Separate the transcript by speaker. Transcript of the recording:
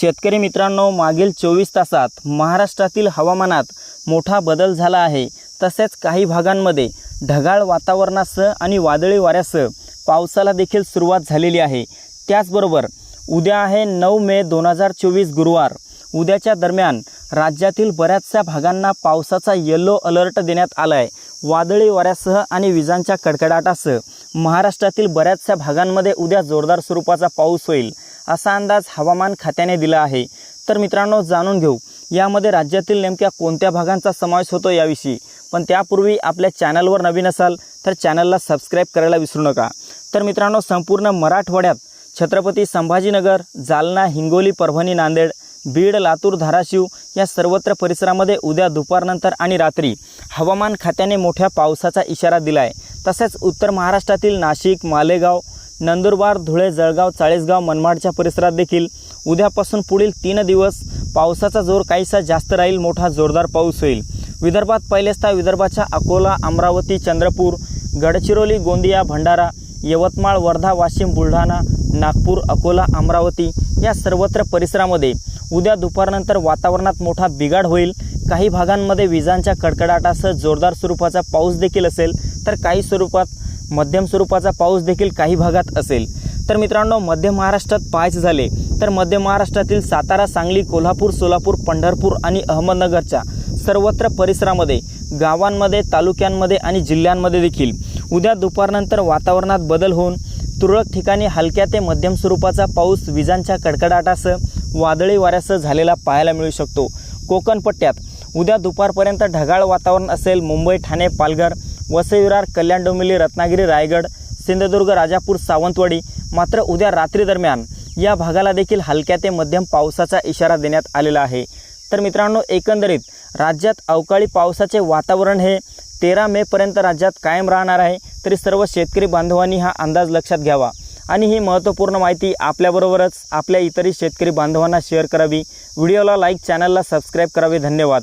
Speaker 1: शेतकरी मित्रांनो मागील चोवीस तासात महाराष्ट्रातील हवामानात मोठा बदल झाला आहे. तसेच काही भागांमध्ये ढगाळ वातावरणासह आणि वादळी वाऱ्यासह पावसाला देखील सुरुवात झालेली आहे. त्याचबरोबर उद्या आहे नऊ मे दोन हजार चोवीस गुरुवार. उद्याच्या दरम्यान राज्यातील बऱ्याचशा भागांना पावसाचा येलो अलर्ट देण्यात आला आहे वादळी वाऱ्यासह आणि विजांच्या कडकडाटासह महाराष्ट्रातील बऱ्याचशा भागांमध्ये उद्या जोरदार स्वरूपाचा पाऊस होईल असा अंदाज हवामान खात्याने दिला आहे. तर मित्रांनो जाणून घेऊ यामध्ये राज्यातील नेमक्या कोणत्या भागांचा समावेश होतो याविषयी. पण त्यापूर्वी आपल्या चॅनलवर नवीन असाल तर चॅनलला सबस्क्राईब करायला विसरू नका. तर मित्रांनो संपूर्ण मराठवाड्यात छत्रपती संभाजीनगर जालना हिंगोली परभणी नांदेड बीड लातूर धाराशिव या सर्वत्र परिसरामध्ये उद्या दुपारनंतर आणि रात्री हवामान खात्याने मोठ्या पावसाचा इशारा दिला आहे तसेच उत्तर महाराष्ट्रातील नाशिक मालेगाव नंदुरबार धुळे जळगाव चाळीसगाव मनमाडच्या परिसरात देखील उद्यापासून पुढील तीन दिवस पावसाचा जोर काहीसा जास्त राहील मोठा जोरदार पाऊस होईल. विदर्भात पहिलेस्ता विदर्भाच्या अकोला अमरावती चंद्रपूर गडचिरोली गोंदिया भंडारा यवतमाळ वर्धा वाशिम बुलढाणा नागपूर अकोला अमरावती या सर्वत्र परिसरामध्ये उद्या दुपारनंतर वातावरणात मोठा बिघाड होईल. काही भागांमध्ये विजांच्या कडकडाटासह जोरदार स्वरूपाचा पाऊस देखील असेल. तर काही स्वरूपात मध्यम स्वरूपाचा पाऊस देखील काही भागात असेल. तर मित्रांनो मध्य महाराष्ट्रात पाहायचे झाले तर मध्य महाराष्ट्रातील सातारा सांगली कोल्हापूर सोलापूर पंढरपूर आणि अहमदनगरच्या सर्वत्र परिसरामध्ये गावांमध्ये तालुक्यांमध्ये आणि जिल्ह्यांमध्ये देखील उद्या दुपारनंतर वातावरणात बदल होऊन तुरळक ठिकाणी हलक्या ते मध्यम स्वरूपाचा पाऊस विजांच्या कडकडाटासह वादळी वाऱ्यासह झालेला पाहायला मिळू शकतो. कोकण पट्ट्यात उद्या दुपारपर्यंत ढगाळ वातावरण असेल. मुंबई ठाणे पालघर वसई विरार कल्याण डोंबिवली रत्नागिरी रायगड सिंधुदुर्ग राजापूर सावंतवाडी मात्र उद्या रात्री दरम्यान या भागाला देखील हलक्या ते मध्यम पावसाचा इशारा देण्यात आलेला आहे. तर मित्रांनो एकंदरीत राज्यात अवकाळी पावसाचे वातावरण हे तेरा मेपर्यंत राज्यात कायम राहणार आहे तरी सर्व शेतकरी बांधवांनी हा अंदाज लक्षात घ्यावा. आणि ही महत्त्वपूर्ण माहिती आपल्याबरोबरच आपल्या इतरही शेतकरी बांधवांना शेअर करावी. व्हिडिओला लाईक चॅनलला सबस्क्राईब करावे. धन्यवाद.